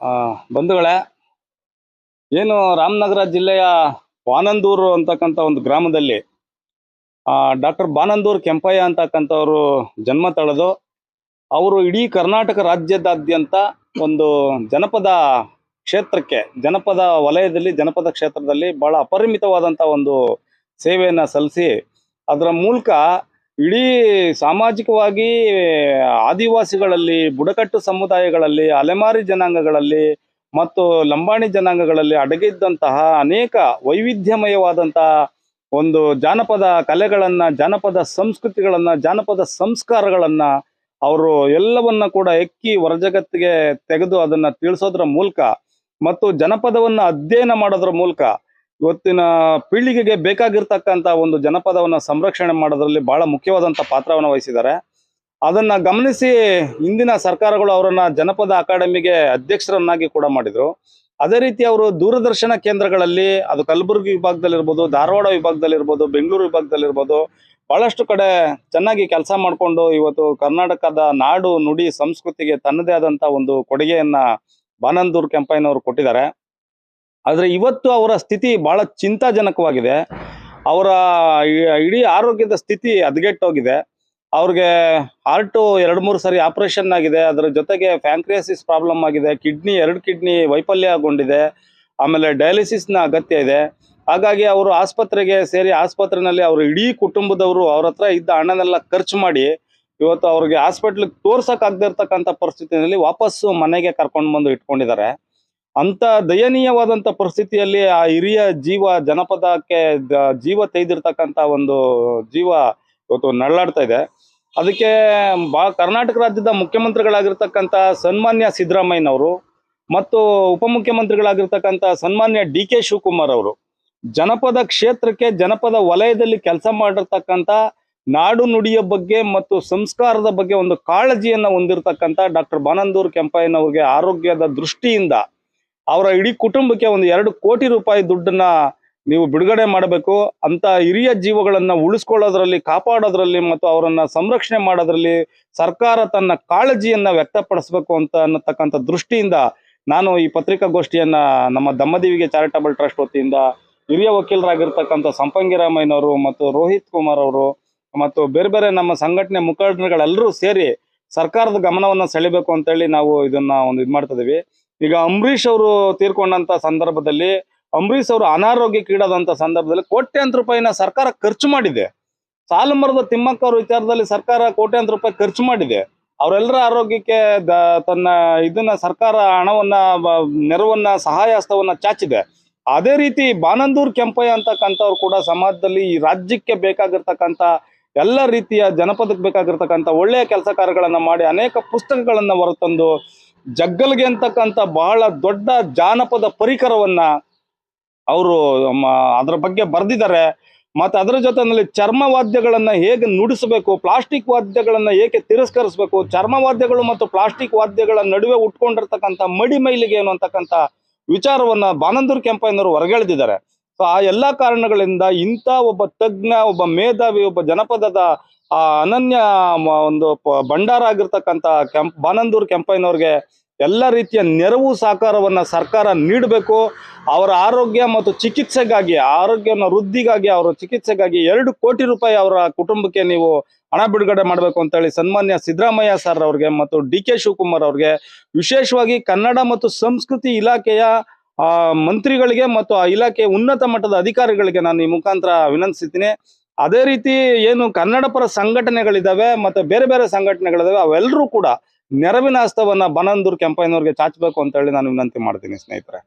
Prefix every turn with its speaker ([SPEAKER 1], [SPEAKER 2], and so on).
[SPEAKER 1] ಆ, ಬಂಧುಗಳೇ ಏನು ರಾಮನಗರ ಜಿಲ್ಲೆಯ ವಾನಂದೂರು ಅಂತಕ್ಕಂಥ ಒಂದು ಗ್ರಾಮದಲ್ಲಿ ಡಾಕ್ಟರ್ ಬಾನಂದೂರ್ ಕೆಂಪಯ್ಯ ಅಂತಕ್ಕಂಥವ್ರು ಜನ್ಮ ತಳೆದು ಅವರು ಇಡೀ ಕರ್ನಾಟಕ ರಾಜ್ಯದಾದ್ಯಂತ ಒಂದು ಜನಪದ ಕ್ಷೇತ್ರಕ್ಕೆ ಜನಪದ ವಲಯದಲ್ಲಿ ಜನಪದ ಕ್ಷೇತ್ರದಲ್ಲಿ ಬಹಳ ಅಪರಿಮಿತವಾದಂಥ ಒಂದು ಸೇವೆಯನ್ನು ಸಲ್ಲಿಸಿ ಅದರ ಮೂಲಕ ಇಡೀ ಸಾಮಾಜಿಕವಾಗಿ ಆದಿವಾಸಿಗಳಲ್ಲಿ, ಬುಡಕಟ್ಟು ಸಮುದಾಯಗಳಲ್ಲಿ, ಅಲೆಮಾರಿ ಜನಾಂಗಗಳಲ್ಲಿ ಮತ್ತು ಲಂಬಾಣಿ ಜನಾಂಗಗಳಲ್ಲಿ ಅಡಗಿದ್ದಂತಹ ಅನೇಕ ವೈವಿಧ್ಯಮಯವಾದಂತಹ ಒಂದು ಜಾನಪದ ಕಲೆಗಳನ್ನ, ಜಾನಪದ ಸಂಸ್ಕೃತಿಗಳನ್ನ, ಜಾನಪದ ಸಂಸ್ಕಾರಗಳನ್ನ ಅವರು ಎಲ್ಲವನ್ನ ಕೂಡ ಎಕ್ಕಿ ಹೊರಜಗತ್ತಿಗೆ ತೆಗೆದು ಅದನ್ನ ತಿಳಿಸೋದ್ರ ಮೂಲಕ ಮತ್ತು ಜನಪದವನ್ನ ಅಧ್ಯಯನ ಮಾಡೋದ್ರ ಮೂಲಕ ಇವತ್ತಿನ ಪೀಳಿಗೆಗೆ ಬೇಕಾಗಿರ್ತಕ್ಕಂಥ ಒಂದು ಜನಪದವನ್ನು ಸಂರಕ್ಷಣೆ ಮಾಡೋದ್ರಲ್ಲಿ ಬಹಳ ಮುಖ್ಯವಾದಂಥ ಪಾತ್ರವನ್ನು ವಹಿಸಿದ್ದಾರೆ. ಅದನ್ನ ಗಮನಿಸಿ ಇಂದಿನ ಸರ್ಕಾರಗಳು ಅವರನ್ನ ಜನಪದ ಅಕಾಡೆಮಿಗೆ ಅಧ್ಯಕ್ಷರನ್ನಾಗಿ ಕೂಡ ಮಾಡಿದ್ರು. ಅದೇ ರೀತಿ ಅವರು ದೂರದರ್ಶನ ಕೇಂದ್ರಗಳಲ್ಲಿ, ಅದು ಕಲಬುರಗಿ ವಿಭಾಗದಲ್ಲಿರ್ಬೋದು, ಧಾರವಾಡ ವಿಭಾಗದಲ್ಲಿರ್ಬೋದು, ಬೆಂಗಳೂರು ವಿಭಾಗದಲ್ಲಿರ್ಬೋದು, ಬಹಳಷ್ಟು ಕಡೆ ಚೆನ್ನಾಗಿ ಕೆಲಸ ಮಾಡಿಕೊಂಡು ಇವತ್ತು ಕರ್ನಾಟಕದ ನಾಡು ನುಡಿ ಸಂಸ್ಕೃತಿಗೆ ತನ್ನದೇ ಆದಂತ ಒಂದು ಕೊಡುಗೆಯನ್ನ ಬಾನಂದೂರ್ ಕೆಂಪಯ್ಯನವರು ಕೊಟ್ಟಿದ್ದಾರೆ. ಆದ್ರೆ ಇವತ್ತು ಅವರ ಸ್ಥಿತಿ ಬಹಳ ಚಿಂತಾಜನಕವಾಗಿದೆ. ಅವರ ಇಡೀ ಆರೋಗ್ಯದ ಸ್ಥಿತಿ ಹದಗೆಟ್ಟೋಗಿದೆ. ಅವ್ರಿಗೆ ಹಾರ್ಟು ಎರಡು ಮೂರು ಸರಿ ಆಪರೇಷನ್ ಆಗಿದೆ. ಅದರ ಜೊತೆಗೆ ಫ್ಯಾಂಕ್ರಿಯಾಸಿಸ್ ಪ್ರಾಬ್ಲಮ್ ಆಗಿದೆ. ಕಿಡ್ನಿ ಎರಡು ಕಿಡ್ನಿ ವೈಫಲ್ಯ ಆಗೊಂಡಿದೆ ಆಮೇಲೆ ಡಯಾಲಿಸಿಸ್ನ ಅಗತ್ಯ ಇದೆ. ಹಾಗಾಗಿ ಅವರು ಆಸ್ಪತ್ರೆಗೆ ಸೇರಿ ಆಸ್ಪತ್ರೆಯಲ್ಲಿ ಅವರು ಇಡೀ ಕುಟುಂಬದವರು ಅವ್ರ ಹತ್ರ ಇದ್ದ ಹಣನೆಲ್ಲ ಖರ್ಚು ಮಾಡಿ ಇವತ್ತು ಅವ್ರಿಗೆ ಹಾಸ್ಪಿಟ್ಲಿಗೆ ತೋರ್ಸೋಕ್ಕಾಗದೇ ಇರ್ತಕ್ಕಂಥ ಪರಿಸ್ಥಿತಿನಲ್ಲಿ ವಾಪಸ್ಸು ಮನೆಗೆ ಕರ್ಕೊಂಡು ಬಂದು ಇಟ್ಕೊಂಡಿದ್ದಾರೆ. ಅಂತ ದಯನೀಯವಾದಂತ ಪರಿಸ್ಥಿತಿಯಲ್ಲಿ ಆ ಹಿರಿಯ ಜೀವ ಜನಪದಕ್ಕೆ ಜೀವ ತೆಗೆದಿರ್ತಕ್ಕಂಥ ಒಂದು ಜೀವ ಇವತ್ತು ನಳ್ಳಾಡ್ತಾ ಇದೆ. ಅದಕ್ಕೆ ಬಾ ಕರ್ನಾಟಕ ರಾಜ್ಯದ ಮುಖ್ಯಮಂತ್ರಿಗಳಾಗಿರ್ತಕ್ಕಂಥ ಸನ್ಮಾನ್ಯ ಸಿದ್ದರಾಮಯ್ಯನವರು ಮತ್ತು ಉಪಮುಖ್ಯಮಂತ್ರಿಗಳಾಗಿರ್ತಕ್ಕಂಥ ಸನ್ಮಾನ್ಯ ಡಿ ಕೆ ಶಿವಕುಮಾರ್ ಅವರು ಜನಪದ ಕ್ಷೇತ್ರಕ್ಕೆ ಜನಪದ ವಲಯದಲ್ಲಿ ಕೆಲಸ ಮಾಡಿರ್ತಕ್ಕಂಥ ನಾಡು ನುಡಿಯ ಬಗ್ಗೆ ಮತ್ತು ಸಂಸ್ಕಾರದ ಬಗ್ಗೆ ಒಂದು ಕಾಳಜಿಯನ್ನ ಹೊಂದಿರತಕ್ಕಂಥ ಡಾಕ್ಟರ್ ಬಾನಂದೂರ್ ಕೆಂಪಯ್ಯನವ್ರಿಗೆ ಆರೋಗ್ಯದ ದೃಷ್ಟಿಯಿಂದ ಅವರ ಇಡೀ ಕುಟುಂಬಕ್ಕೆ ಒಂದು ಎರಡು ಕೋಟಿ ರೂಪಾಯಿ ದುಡ್ಡನ್ನ ನೀವು ಬಿಡುಗಡೆ ಮಾಡಬೇಕು. ಅಂತ ಹಿರಿಯ ಜೀವಗಳನ್ನ ಉಳಿಸ್ಕೊಳ್ಳೋದ್ರಲ್ಲಿ, ಕಾಪಾಡೋದ್ರಲ್ಲಿ ಮತ್ತು ಅವರನ್ನ ಸಂರಕ್ಷಣೆ ಮಾಡೋದ್ರಲ್ಲಿ ಸರ್ಕಾರ ತನ್ನ ಕಾಳಜಿಯನ್ನ ವ್ಯಕ್ತಪಡಿಸಬೇಕು ಅಂತ ಅನ್ನತಕ್ಕಂಥ ದೃಷ್ಟಿಯಿಂದ ನಾನು ಈ ಪತ್ರಿಕಾಗೋಷ್ಠಿಯನ್ನ ನಮ್ಮ ದಮ್ಮದೇವಿಗೆ ಚಾರಿಟಬಲ್ ಟ್ರಸ್ಟ್ ವತಿಯಿಂದ ಹಿರಿಯ ವಕೀಲರಾಗಿರ್ತಕ್ಕಂಥ ಸಂಪಂಗಿರಾಮಯ್ಯನವರು ಮತ್ತು ರೋಹಿತ್ ಕುಮಾರ್ ಅವರು ಮತ್ತು ಬೇರೆ ಬೇರೆ ನಮ್ಮ ಸಂಘಟನೆ ಮುಖಂಡರುಗಳೆಲ್ಲರೂ ಸೇರಿ ಸರ್ಕಾರದ ಗಮನವನ್ನ ಸೆಳಿಬೇಕು ಅಂತೇಳಿ ನಾವು ಇದನ್ನ ಒಂದು ಇದು ಮಾಡ್ತಾ ಈಗ ಅಂಬರೀಷ್ ಅವರು ತೀರ್ಕೊಂಡಂತ ಸಂದರ್ಭದಲ್ಲಿ ಅಂಬರೀಷ್ ಅವರು ಅನಾರೋಗ್ಯಕ್ಕೀಡಾದಂತ ಸಂದರ್ಭದಲ್ಲಿ ಕೋಟ್ಯಾಂತರ ರೂಪಾಯಿನ ಸರ್ಕಾರ ಖರ್ಚು ಮಾಡಿದೆ. ಸಾಲು ಮರದ ತಿಮ್ಮಕ್ಕ ಅವ್ರ ವಿಚಾರದಲ್ಲಿ ಸರ್ಕಾರ ಕೋಟ್ಯಾಂತರ ರೂಪಾಯಿ ಖರ್ಚು ಮಾಡಿದೆ. ಅವರೆಲ್ಲರ ಆರೋಗ್ಯಕ್ಕೆ ತನ್ನ ಇದನ್ನ ಸರ್ಕಾರ ಹಣವನ್ನ ನೆರವನ್ನ ಸಹಾಯ ಹಸ್ತವನ್ನ ಚಾಚಿದೆ. ಅದೇ ರೀತಿ ಬಾನಂದೂರ್ ಕೆಂಪಯ್ಯ ಅಂತಕ್ಕಂಥವ್ರು ಕೂಡ ಸಮಾಜದಲ್ಲಿ ಈ ರಾಜ್ಯಕ್ಕೆ ಬೇಕಾಗಿರ್ತಕ್ಕಂಥ ಎಲ್ಲ ರೀತಿಯ ಜನಪದಕ್ಕೆ ಬೇಕಾಗಿರ್ತಕ್ಕಂಥ ಒಳ್ಳೆಯ ಕೆಲಸ ಕಾರ್ಯಗಳನ್ನ ಮಾಡಿ ಅನೇಕ ಪುಸ್ತಕಗಳನ್ನ ಹೊರತಂದು ಜಗ್ಗಲ್ಗೆ ಅಂತಕ್ಕಂಥ ಬಹಳ ದೊಡ್ಡ ಜಾನಪದ ಪರಿಕರವನ್ನ ಅವರು ಅದರ ಬಗ್ಗೆ ಬರೆದಿದ್ದಾರೆ. ಮತ್ತೆ ಅದರ ಜೊತೆನಲ್ಲಿ ಚರ್ಮ ವಾದ್ಯಗಳನ್ನ ಹೇಗೆ ನುಡಿಸಬೇಕು, ಪ್ಲಾಸ್ಟಿಕ್ ವಾದ್ಯಗಳನ್ನ ಏಕೆ ತಿರಸ್ಕರಿಸಬೇಕು, ಚರ್ಮ ವಾದ್ಯಗಳು ಮತ್ತು ಪ್ಲಾಸ್ಟಿಕ್ ವಾದ್ಯಗಳ ನಡುವೆ ಉಟ್ಕೊಂಡಿರ್ತಕ್ಕಂಥ ಮಡಿ ಮೈಲಿಗೆ ಏನು ವಿಚಾರವನ್ನ ಬಾನಂದೂರ್ ಕೆಂಪಯ್ಯನವರು ಹೊರಗೆಳೆದಿದ್ದಾರೆ. ಸೊ, ಆ ಎಲ್ಲಾ ಕಾರಣಗಳಿಂದ ಇಂಥ ಒಬ್ಬ ತಜ್ಞ, ಒಬ್ಬ ಮೇಧಾವಿ, ಒಬ್ಬ ಜನಪದದ ಆ, ಅನನ್ಯ ಒಂದು ಭಂಡಾರ ಆಗಿರ್ತಕ್ಕಂಥ ಕೆಂಪ್ ಬಾನಂದೂರ್ ಕೆಂಪಯ್ಯನವ್ರಿಗೆ ಎಲ್ಲ ರೀತಿಯ ನೆರವು ಸಹಕಾರವನ್ನ ಸರ್ಕಾರ ನೀಡಬೇಕು. ಅವರ ಆರೋಗ್ಯ ಮತ್ತು ಚಿಕಿತ್ಸೆಗಾಗಿ, ಆರೋಗ್ಯನ ವೃದ್ಧಿಗಾಗಿ, ಅವರ ಚಿಕಿತ್ಸೆಗಾಗಿ ಎರಡು ಕೋಟಿ ರೂಪಾಯಿ ಅವರ ಕುಟುಂಬಕ್ಕೆ ನೀವು ಹಣ ಬಿಡುಗಡೆ ಮಾಡಬೇಕು ಅಂತೇಳಿ ಸನ್ಮಾನ್ಯ ಸಿದ್ದರಾಮಯ್ಯ ಸರ್ ಅವ್ರಿಗೆ ಮತ್ತು ಡಿ ಕೆ ಶಿವಕುಮಾರ್ ಅವ್ರಿಗೆ ವಿಶೇಷವಾಗಿ ಕನ್ನಡ ಮತ್ತು ಸಂಸ್ಕೃತಿ ಇಲಾಖೆಯ ಮಂತ್ರಿಗಳಿಗೆ ಮತ್ತು ಆ ಇಲಾಖೆಯ ಉನ್ನತ ಮಟ್ಟದ ಅಧಿಕಾರಿಗಳಿಗೆ ನಾನು ಈ ಮುಖಾಂತರ ವಿನಂತಿಸ್ತೀನಿ. ಅದೇ ರೀತಿ ಏನು ಕನ್ನಡ ಪರ ಸಂಘಟನೆಗಳಿದಾವೆ ಮತ್ತೆ ಬೇರೆ ಬೇರೆ ಸಂಘಟನೆಗಳಿದಾವೆ ಅವೆಲ್ಲರೂ ಕೂಡ ನೆರವಿನ ಹಸ್ತವನ್ನ ಬನಂದೂರ್ ಕೆಂಪಯ್ಯನವ್ರಿಗೆ ಚಾಚಬೇಕು ಅಂತ ಹೇಳಿ ನಾನು ವಿನಂತಿ ಮಾಡ್ತೀನಿ ಸ್ನೇಹಿತರೆ.